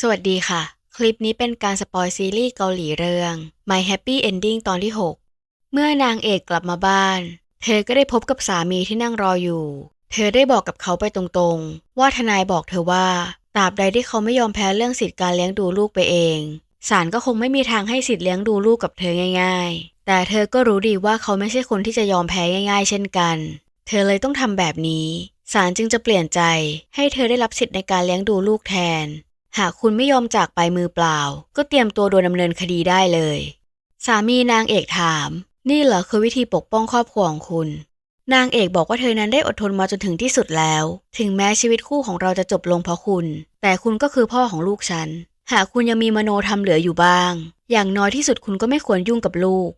สวัสดีค่ะ คลิปนี้เป็นการสปอยซีรีส์เกาหลีเรื่อง My Happy Ending ตอนที่ 6 เมื่อนางเอกกลับมาบ้าน เธอก็ได้พบกับสามีที่นั่งรออยู่ เธอได้บอกกับเขาไปตรงๆ ว่าทนายบอกเธอว่าตราบใดที่เขาไม่ยอมแพ้เรื่องสิทธิ์การเลี้ยงดูลูกไปเองศาลก็คงไม่มีทางให้สิทธิ์เลี้ยงดูลูกกับเธอง่าย ๆ แต่เธอก็รู้ดีว่าเขาไม่ใช่คนที่จะยอมแพ้ง่าย ๆ เช่นกัน เธอเลยต้องทำแบบนี้ศาลจึงจะเปลี่ยนใจให้เธอได้รับสิทธิ์ในการเลี้ยงดูลูกแทน หากคุณไม่ยอมจากไปมือเปล่า ก็เตรียมตัวโดนดำเนินคดีได้เลย สามีนางเอกถาม นี่เหรอคือวิธีปกป้องครอบครัวของคุณ นางเอกบอกว่าเธอนั้นได้อดทนมาจนถึงที่สุดแล้ว ถึงแม้ชีวิตคู่ของเราจะจบลงเพราะคุณ แต่คุณก็คือพ่อของลูกฉัน หากคุณยังมีมโนธรรมเหลืออยู่บ้าง อย่างน้อยที่สุดคุณก็ไม่ควรยุ่งกับลูก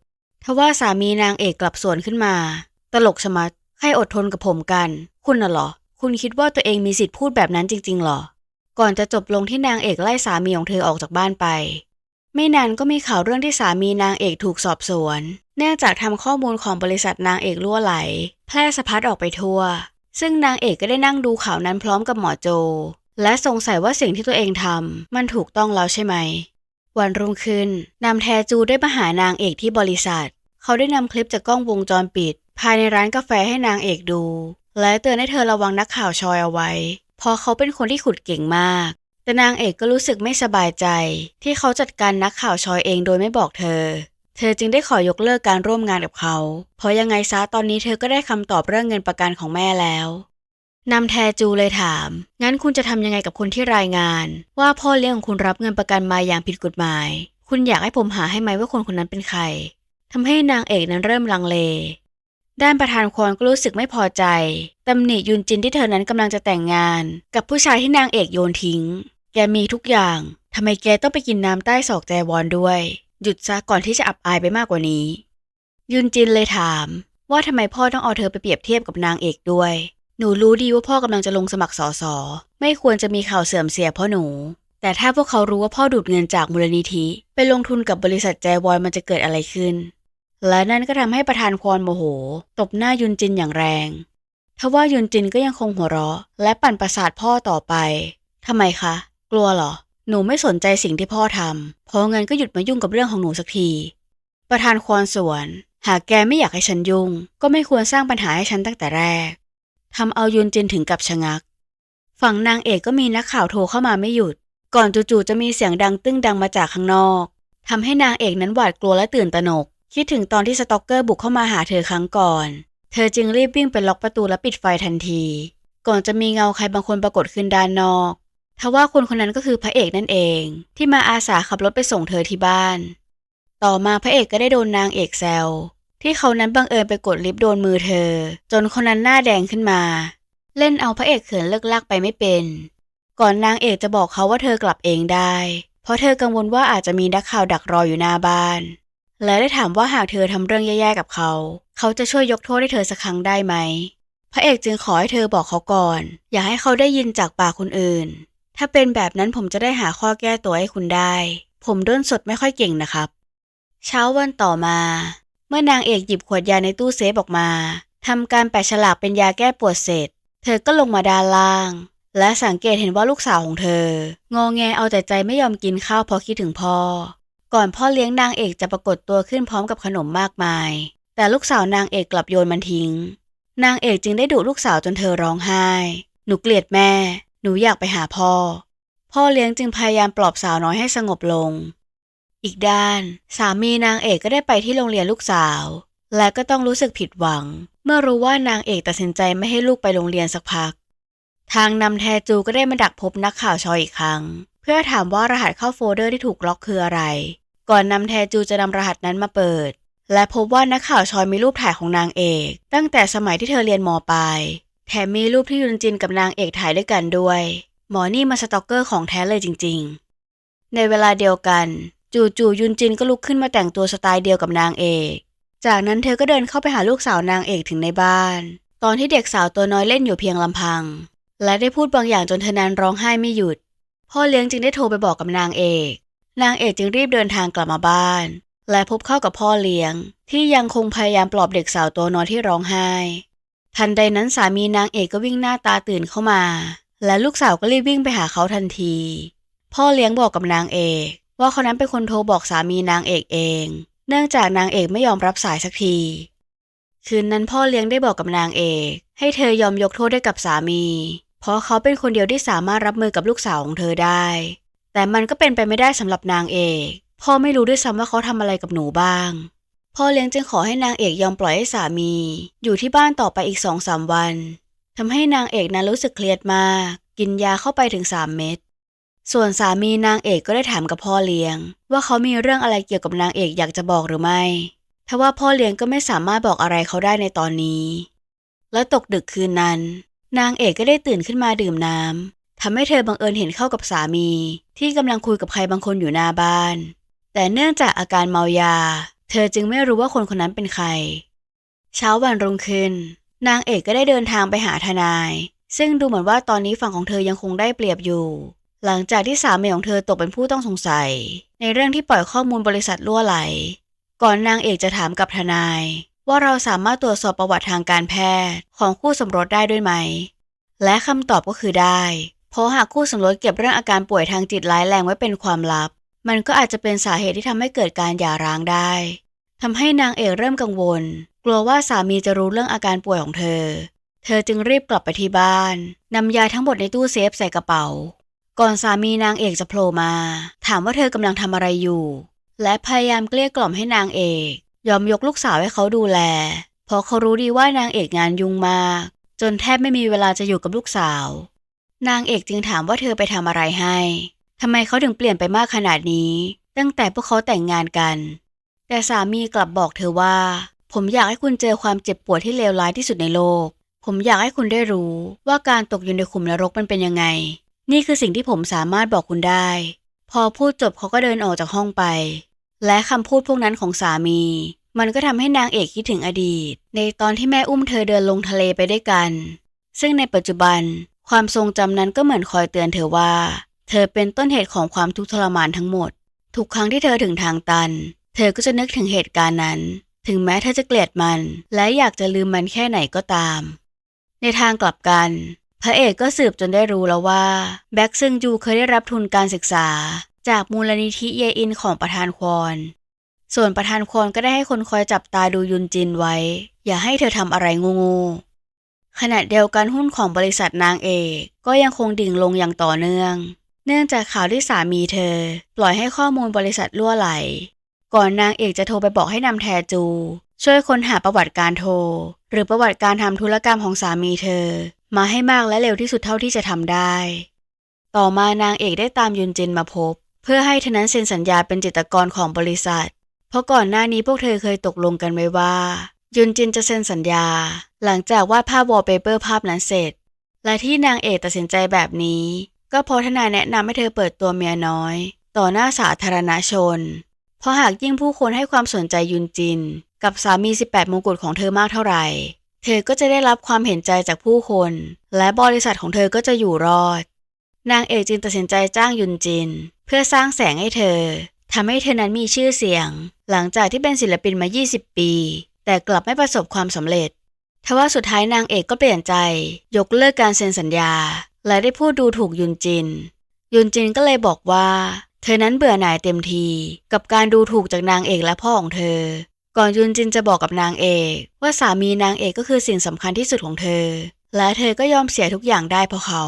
ทว่าสามีนางเอกกลับสวนขึ้นมา ตลกชะมัดใครอดทนกับผมกัน คุณน่ะเหรอ คุณคิดว่าตัวเองมีสิทธิ์พูดแบบนั้นจริงๆหรอ ก่อนจะจบลงที่นางเอกไล่สามีของเธอออกจากบ้านไป ไม่นานก็มีข่าวเรื่องที่สามีนางเอกถูกสอบสวน เนื่องจากทำข้อมูลของบริษัทนางเอกล่วไหล แพร่สะพัดออกไปทั่ว ซึ่งนางเอกก็ได้นั่งดูข่าวนั้นพร้อมกับหมอโจ และสงสัยว่าสิ่งที่ตัวเองทำมันถูกต้องแล้วใช่ไหม วันรุ่งขึ้นนำแทจูได้มาหานางเอกที่บริษัท เขาได้นำคลิปจากกล้องวงจรปิด ภายในร้านกาแฟให้นางเอกดู และเตือนให้เธอระวังนักข่าวชอยเอาไว้ เพราะเขาเป็นคนที่ขุดเก่งมาก แต่นางเอกก็รู้สึกไม่สบายใจ ที่เขาจัดการนักข่าวชอยเองโดยไม่บอกเธอ เธอจึงได้ขอยกเลิกการร่วมงานกับเขา เพราะยังไงซะตอนนี้เธอก็ได้คำตอบเรื่องเงินประกันของแม่แล้วนำแทจูเลยถาม งั้นคุณจะทำยังไงกับคนที่รายงาน ว่าพ่อเลี้ยงของคุณรับเงินประกันมาอย่างผิดกฎหมาย คุณอยากให้ผมหาให้ไหมว่าคนคนนั้นเป็นใครทำให้นางเอกนั้นเริ่มลังเล ด้านประธานควรก็รู้สึกไม่พอใจตำหนิยุนจินที่เธอนั้นกำลังจะแต่งงาน กับผู้ชายที่นางเอกโยนทิ้ง แกมีทุกอย่างทำไมแกต้องไปกินน้ำใต้ศอกแจวอนด้วย หยุดซะก่อนที่จะอับอายไปมากกว่านี้ ยุนจินเลยถาม ว่าทำไมพ่อต้องเอาเธอไปเปรียบเทียบกับนางเอกด้วย หนูรู้ดีว่าพ่อกำลังจะลงสมัครสอสอไม่ควรจะมีข่าวเสื่อมเสียพราะหนู แต่ถ้าพวกเขารู้ว่าพ่อดูดเงินจากมูลนิธิ ไปลงทุนกับบริษัทแจวอนมันจะเกิดอะไรขึ้น และนั่นก็ทำให้ประธานควอนโมโห ตบหน้ายุนจินอย่างแรงทว่ายุนจินก็ยังคงหัวเราะ และปั่นประสาทพ่อต่อไปทำไมคะ กลัวเหรอ หนูไม่สนใจสิ่งที่พ่อทำเพราะงั้นก็หยุดมายุ่งกับเรื่องของหนูสักที ประธานควอนสวน หากแกไม่อยากให้ฉันยุ่ง ก็ไม่ควรสร้างปัญหาให้ฉันตั้งแต่แรกทำเอายุนจินถึงกับชะงัก ฝั่งนางเอกก็มีนักข่าวโทรเข้ามาไม่หยุด ก่อนจู่ๆจะมีเสียงดังตึ้งดังมาจากข้างนอกทำให้นางเอกนั้นหวาดกลัวและตื่นตระหนก คิดถึงตอนที่สตอกเกอร์บุกเข้ามาหาเธอครั้งก่อน เธอจึงรีบวิ่งไปล็อกประตูและปิดไฟทันที ก่อนจะมีเงาใครบางคนปรากฏขึ้นด้านนอกทว่าคนคนนั้นก็คือพระเอกนั่นเอง ที่มาอาสาขับรถไปส่งเธอที่บ้าน ต่อมาพระเอกก็ได้โดนนางเอกแซวที่เขานั้นบังเอิญไปกดลิฟต์โดนมือเธอ จนคนนั้นหน้าแดงขึ้นมา เล่นเอาพระเอกเขินเลิกลากไปไม่เป็น ก่อนนางเอกจะบอกเขาว่าเธอกลับเองได้ เพราะเธอกังวลว่าอาจจะมีนักข่าวดักรออยู่หน้าบ้าน และได้ถามว่าหากเธอทำเรื่องแย่ๆกับเขา เขาจะช่วยยกโทษให้เธอสักครั้งได้ไหม พระเอกจึงขอให้เธอบอกเขาก่อน อย่าให้เขาได้ยินจากปากคนอื่น ถ้าเป็นแบบนั้นผมจะได้หาข้อแก้ตัวให้คุณได้ ผมด้นสดไม่ค่อยเก่งนะครับ เช้าวันต่อมา เมื่อนางเอกหยิบขวดยาในตู้เซฟออกมาทำการแปะฉลากเป็นยาแก้ปวดเสร็จ เธอก็ลงมาด้านล่าง และสังเกตเห็นว่าลูกสาวของเธอ งอแงเอาแต่ใจไม่ยอมกินข้าวเพราะคิดถึงพ่อ ก่อนพ่อเลี้ยงนางเอกจะปรากฏตัวขึ้นพร้อมกับขนมมากมาย แต่ลูกสาวนางเอกกลับโยนมันทิ้ง นางเอกจึงได้ดุลูกสาวจนเธอร้องไห้ หนูเกลียดแม่ หนูอยากไปหาพ่อ พ่อเลี้ยงจึงพยายามปลอบสาวน้อยให้สงบลง อีกด้าน สามีนางเอกก็ได้ไปที่โรงเรียนลูกสาว และก็ต้องรู้สึกผิดหวัง เมื่อรู้ว่านางเอกตัดสินใจไม่ให้ลูกไปโรงเรียนสักพัก ทางนำแทจูก็ได้มาดักพบนักข่าวชอยอีกครั้งเพื่อถามว่ารหัสเข้าโฟลเดอร์ที่ถูกล็อกคืออะไร ก่อนนำแทจูจะนำรหัสนั้นมาเปิด และพบว่านักข่าวชอยมีรูปถ่ายของนางเอก ตั้งแต่สมัยที่เธอเรียนมปลายแถมมีรูปที่ยุนจินกับนางเอกถ่ายด้วยกันด้วย หมอนี่มาสตอกเกอร์ของแท้เลยจริง ๆ ในเวลาเดียวกัน จู่ๆยุนจินก็ลุกขึ้นมาแต่งตัวสไตล์เดียวกับนางเอก จากนั้นเธอก็เดินเข้าไปหาลูกสาวนางเอกถึงในบ้าน ตอนที่เด็กสาวตัวน้อยเล่นอยู่เพียงลำพัง และได้พูดบางอย่างจนเธอนั้นร้องไห้ไม่หยุด พ่อเลี้ยงจึงได้โทรไปบอกกับนางเอก นางเอกจึงรีบเดินทางกลับมาบ้าน และพบเข้ากับพ่อเลี้ยง ที่ยังคงพยายามปลอบเด็กสาวตัวน้อยที่ร้องไห้ ทันใดนั้นสามีนางเอกก็วิ่งหน้าตาตื่นเข้ามา และลูกสาวก็รีบวิ่งไปหาเขาทันที พ่อเลี้ยงบอกกับนางเอก ว่าเขานั้นเป็นคนโทรบอกสามีนางเอกเอง เนื่องจากนางเอกไม่ยอมรับสายสักที คืนนั้นพ่อเลี้ยงได้บอกกับนางเอก ให้เธอยอมยกโทษให้กับสามี เพราะเขาเป็นคนเดียวที่สามารถรับมือกับลูกสาวของเธอได้ แต่มันก็เป็นไปไม่ได้สำหรับนางเอกพ่อไม่รู้ด้วยซ้ำว่าเขาทำอะไรกับหนูบ้าง พ่อเลี้ยงจึงขอให้นางเอกยอมปล่อยให้สามี อยู่ที่บ้านต่อไปอีกสองสามวันทำให้นางเอกนั้นรู้สึกเครียดมาก กินยาเข้าไปถึงสามเม็ดส่วนสามีนางเอกก็ได้ถามกับพ่อเลี้ยง ว่าเขามีเรื่องอะไรเกี่ยวกับนางเอกอยากจะบอกหรือไม่ทว่าพ่อเลี้ยงก็ไม่สามารถบอกอะไรเขาได้ในตอนนี้ แล้วตกดึกคืนนั้น นางเอกก็ได้ตื่นขึ้นมาดื่มน้ำ ทำให้เธอบังเอิญเห็นเข้ากับสามี ที่กำลังคุยกับใครบางคนอยู่หน้าบ้าน แต่เนื่องจากอาการเมายา เธอจึงไม่รู้ว่าคนคนนั้นเป็นใคร เช้าวันรุ่งขึ้น นางเอกก็ได้เดินทางไปหาทนาย ซึ่งดูเหมือนว่าตอนนี้ฝั่งของเธอยังคงได้เปรียบอยู่ หลังจากที่สามีของเธอตกเป็นผู้ต้องสงสัย ในเรื่องที่ปล่อยข้อมูลบริษัทล่วไหล ก่อนนางเอกจะถามกับทนาย ว่าเราสามารถตรวจสอบประวัติทางการแพทย์ของคู่สมรสได้ด้วยไหม และคำตอบก็คือได้ เพราะหากคู่สมรสเก็บเรื่องอาการป่วยทางจิตร้ายแรงไว้เป็นความลับ มันก็อาจจะเป็นสาเหตุที่ทำให้เกิดการหย่าร้างได้ทำให้นางเอกเริ่มกังวล กลัวว่าสามีจะรู้เรื่องอาการป่วยของเธอ เธอจึงรีบกลับไปที่บ้านนำยาทั้งหมดในตู้เซฟใส่กระเป๋า ก่อนสามีนางเอกจะโผล่มา ถามว่าเธอกำลังทำอะไรอยู่ และพยายามเกลี้ยกล่อมให้นางเอก ยอมยกลูกสาวให้เขาดูแล เพราะเขารู้ดีว่านางเอกงานยุ่งมาก จนแทบไม่มีเวลาจะอยู่กับลูกสาว นางเอกจึงถามว่าเธอไปทำอะไรให้ ทำไมเขาถึงเปลี่ยนไปมากขนาดนี้ ตั้งแต่พวกเขาแต่งงานกัน แต่สามีกลับบอกเธอว่า ผมอยากให้คุณเจอความเจ็บปวดที่เลวร้ายที่สุดในโลก ผมอยากให้คุณได้รู้ว่าการตกอยู่ในขุมนรกมันเป็นยังไง นี่คือสิ่งที่ผมสามารถบอกคุณได้ พอพูดจบเขาก็เดินออกจากห้องไป และคำพูดพวกนั้นของสามี มันก็ทำให้นางเอกคิดถึงอดีต ในตอนที่แม่อุ้มเธอเดินลงทะเลไปด้วยกันซึ่งในปัจจุบัน ความทรงจำนั้นก็เหมือนคอยเตือนเธอว่า เธอเป็นต้นเหตุของความทุกข์ทรมานทั้งหมด ทุกครั้งที่เธอถึงทางตัน เธอก็จะนึกถึงเหตุการณ์นั้น ถึงแม้เธอจะเกลียดมัน และอยากจะลืมมันแค่ไหนก็ตาม ในทางกลับกัน พระเอกก็สืบจนได้รู้แล้วว่า แบ็กซึงจูเคยได้รับทุนการศึกษา จากมูลนิธิเยอินของประธานควอนส่วนประธานควอนก็ได้ให้คนคอยจับตาดูยุนจินไว้ อย่าให้เธอทำอะไรงูๆ ขณะเดียวกันหุ้นของบริษัทนางเอกก็ยังคงดิ่งลงอย่างต่อเนื่อง เนื่องจากข่าวที่สามีเธอ ปล่อยให้ข้อมูลบริษัทล่วไหล ก่อนนางเอกจะโทรไปบอกให้นำแทจู ช่วยค้นหาประวัติการโทร หรือประวัติการทำธุรกรรมของสามีเธอ มาให้มากและเร็วที่สุดเท่าที่จะทำได้ ต่อมานางเอกได้ตามยุนจินมาพบ เพื่อให้เธอนั้นเซ็นสัญญาเป็นจิตกรของบริษัท เพราะก่อนหน้านี้พวกเธอเคยตกลงกันไว้ว่า ยุนจินจะเซ็นสัญญา หลังจากวาดภาพวอลเปเปอร์ภาพนั้นเสร็จ และที่นางเอกตัดสินใจแบบนี้ ก็เพราะทนายแนะนำให้เธอเปิดตัวเมียน้อย ต่อหน้าสาธารณชน เพราะหากยิ่งผู้คนให้ความสนใจยุนจิน กับสามี 18 มงกุฎของเธอมากเท่าไหร่ เธอก็จะได้รับความเห็นใจจากผู้คน และบริษัทของเธอก็จะอยู่รอด นางเอกจึงตัดสินใจจ้างยุนจิน เพื่อสร้างแสงให้เธอทำให้เธอนั้นมีชื่อเสียง หลังจากที่เป็นศิลปินมา 20 ปี แต่กลับไม่ประสบความสำเร็จทว่าสุดท้ายนางเอกก็เปลี่ยนใจ ยกเลิกการเซ็นสัญญา และได้พูดดูถูกยุนจิน ยุนจินก็เลยบอกว่า เธอนั้นเบื่อหน่ายเต็มที กับการดูถูกจากนางเอกและพ่อของเธอ ก่อนยุนจินจะบอกกับนางเอกว่าสามีนางเอกก็คือสิ่งสำคัญที่สุดของเธอ และเธอก็ยอมเสียทุกอย่างได้เพราะเขา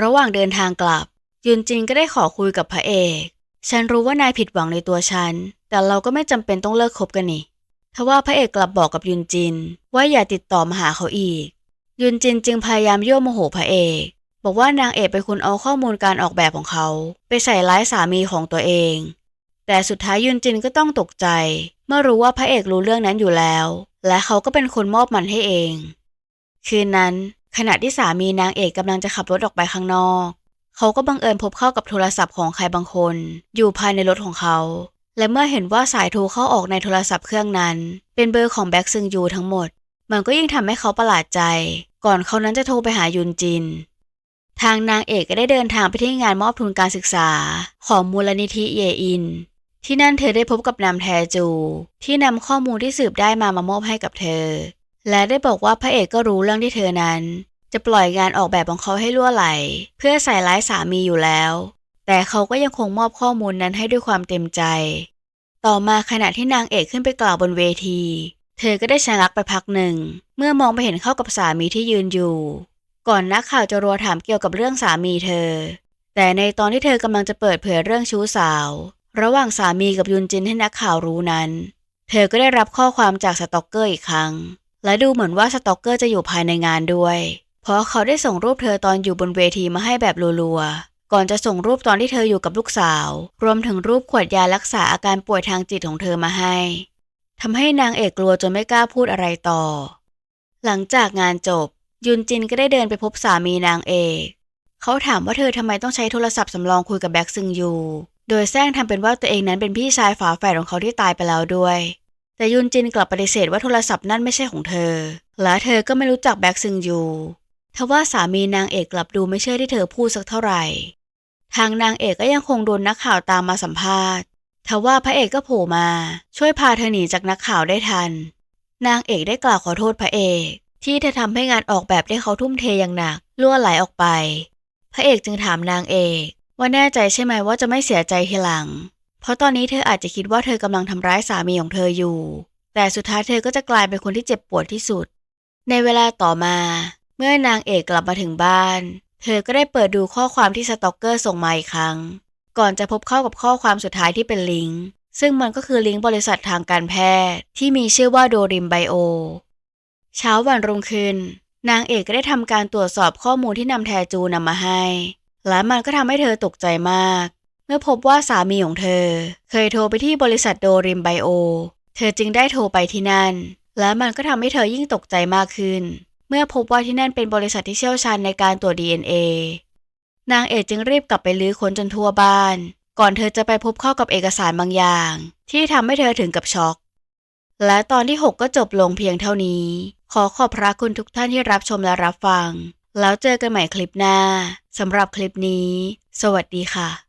ระหว่างเดินทางกลับ ยุนจินก็ได้ขอคุยกับพระเอก ฉันรู้ว่านายผิดหวังในตัวฉัน แต่เราก็ไม่จำเป็นต้องเลิกคบกันนี่ ทว่าพระเอกกลับบอกกับยุนจิน ว่าอย่าติดต่อมาหาเขาอีก ยุนจินจึงพยายามยั่วโมโหพระเอก บอกว่านางเอกเป็นคนเอาข้อมูลการออกแบบของเขา ไปใส่ร้ายสามีของตัวเอง แต่สุดท้ายยุนจินก็ต้องตกใจ เมื่อรู้ว่าพระเอกรู้เรื่องนั้นอยู่แล้ว และเขาก็เป็นคนมอบมันให้เอง คืนนั้น ขณะที่สามีนางเอกกำลังจะขับรถออกไปข้างนอก เขาก็บังเอิญพบเข้ากับโทรศัพท์ของใครบางคน อยู่ภายในรถของเขา และเมื่อเห็นว่าสายโทรเข้าออกในโทรศัพท์เครื่องนั้น เป็นเบอร์ของแบ็กซึงยูทั้งหมด มันก็ยิ่งทำให้เขาประหลาดใจ ก่อนเขานั้นจะโทรไปหายุนจิน ทางนางเอกก็ได้เดินทางไปที่งานมอบทุนการศึกษาของมูลนิธิเยอิน ที่นั่นเธอได้พบกับนำแทจู ที่นำข้อมูลที่สืบได้มามามอบให้กับเธอ และได้บอกว่าพระเอกก็รู้เรื่องที่เธอนั้น จะปล่อยงานออกแบบของเขาให้ล่วไหล เพื่อใส่ร้ายสามีอยู่แล้ว แต่เขาก็ยังคงมอบข้อมูลนั้นให้ด้วยความเต็มใจ ต่อมาขณะที่นางเอกขึ้นไปกล่าวบนเวที เธอก็ได้ชะงักไปพักหนึ่ง เมื่อมองไปเห็นเข้ากับสามีที่ยืนอยู่ ก่อนนักข่าวจะรัวถามเกี่ยวกับเรื่องสามีเธอ แต่ในตอนที่เธอกำลังจะเปิดเผยเรื่องชู้สาว ระหว่างสามีกับยุนจินให้นักข่าวรู้นั้น เธอก็ได้รับข้อความจากสตอกเกอร์อีกครั้ง และดูเหมือนว่าสตอกเกอร์จะอยู่ภายในงานด้วย เพราะเขาได้ส่งรูปเธอตอนอยู่บนเวทีมาให้แบบรัวๆ ก่อนจะส่งรูปตอนที่เธออยู่กับลูกสาว รวมถึงรูปขวดยารักษาอาการป่วยทางจิตของเธอมาให้ทำให้นางเอกกลัวจนไม่กล้าพูดอะไรต่อ หลังจากงานจบ ยุนจินก็ได้เดินไปพบสามีนางเอก เขาถามว่าเธอทำไมต้องใช้โทรศัพท์สำรองคุยกับแบ็กซึงยู โดยแซงทำเป็นว่าตัวเองนั้นเป็นพี่ชายฝาแฝดของเขาที่ตายไปแล้วด้วย แต่ยุนจินกลับปฏิเสธว่าโทรศัพท์นั่นไม่ใช่ของเธอ และเธอก็ไม่รู้จักแบ็กซึงยูทว่าสามีนางเอกกลับดูไม่เชื่อที่เธอพูดสักเท่าไหร่ ทางนางเอกก็ยังคงโดนนักข่าวตามมาสัมภาษณ์ทว่าพระเอกก็โผล่มา ช่วยพาเธอหนีจากนักข่าวได้ทัน นางเอกได้กล่าวขอโทษพระเอก ที่เธอทำให้งานออกแบบที่เขาทุ่มเทอย่างหนักล่วไหลออกไป พระเอกจึงถามนางเอกว่าแน่ใจใช่ไหมว่าจะไม่เสียใจทีหลัง เพราะตอนนี้เธออาจจะคิดว่าเธอกำลังทำร้ายสามีของเธออยู่ แต่สุดท้ายเธอก็จะกลายเป็นคนที่เจ็บปวดที่สุด ในเวลาต่อมา เมื่อนางเอกกลับมาถึงบ้าน เธอก็ได้เปิดดูข้อความที่สตอกเกอร์ส่งมาอีกครั้ง ก่อนจะพบเข้ากับข้อความสุดท้ายที่เป็นลิงก์ ซึ่งมันก็คือลิงก์บริษัททางการแพทย์ที่มีชื่อว่าโดริมไบโอ เช้าวันรุ่งขึ้น นางเอกก็ได้ทำการตรวจสอบข้อมูลที่นำแทจูนำมาให้ และมันก็ทำให้เธอตกใจมาก เมื่อพบว่าสามีของเธอ เคยโทรไปที่บริษัทโดริมไบโอ เธอจึงได้โทรไปที่นั่น และมันก็ทำให้เธอยิ่งตกใจมากขึ้น เมื่อพบว่าที่นั่นเป็นบริษัทที่เชี่ยวชาญในการตรวจ DNA นางเอกจึงรีบกลับไปลื้อค้นจนทั่วบ้าน ก่อนเธอจะไปพบเข้ากับเอกสารบางอย่าง ที่ทำให้เธอถึงกับช็อก และตอนที่ 6 ก็จบลงเพียงเท่านี้ ขอขอบพระคุณทุกท่านที่รับชมและรับฟัง แล้วเจอกันใหม่คลิปหน้าสำหรับคลิปนี้ สวัสดีค่ะ